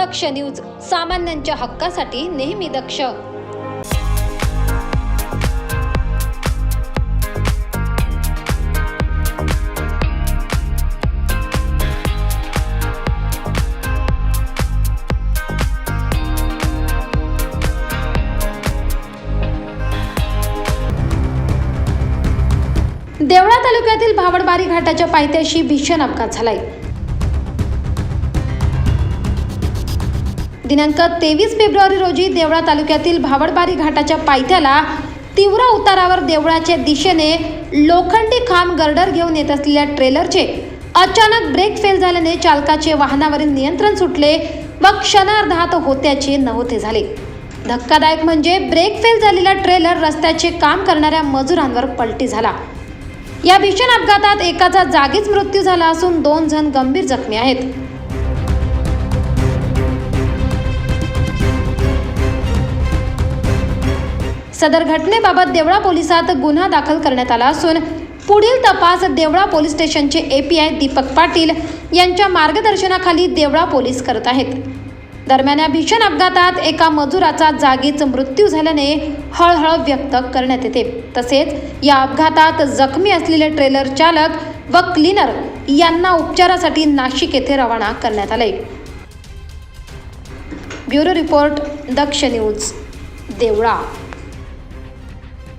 दक्ष news सामान्यांच्या हक्कासाठी नेहमी दक्ष. देवळा तालुक्यातील भावडबारी घाटाच्या पायथ्याशी भीषण अपघात झालाय. दिनांक तेवीस फेब्रुवारी रोजी देवळा तालुक्यातील भावडबारी घाटाच्या पायथ्याला तीव्र उतारावर देवळाच्या दिशेने लोखंडी खांब गर्डर घेऊन येत असलेल्या ट्रेलरचे अचानक ब्रेक फेल झाल्याने चालकाचे वाहनावरील नियंत्रण सुटले व क्षणार्धात होत्याचे नव्हते झाले. धक्कादायक म्हणजे ब्रेक फेल झालेला ट्रेलर रस्त्याचे काम करणाऱ्या मजुरांवर पलटी झाला. या भीषण अपघातात एकाचा जागीच मृत्यू झाला असून दोन जण गंभीर जखमी आहेत. सदर घटनेबाबत देवळा पोलिसात गुन्हा दाखल करण्यात आला असून पुढील तपास देवळा पोलीस स्टेशनचे एपीआय दीपक पाटील यांच्या मार्गदर्शनाखाली देवळा पोलीस करत आहेत. दरम्यान या भीषण अपघातात एका मजुराचा जागीच मृत्यू झाल्याने हळहळ व्यक्त करण्यात येते. तसेच या अपघातात जखमी असलेले ट्रेलर चालक व क्लीनर यांना उपचारासाठी नाशिक येथे रवाना करण्यात आले. Bureau report Daksh news Deola.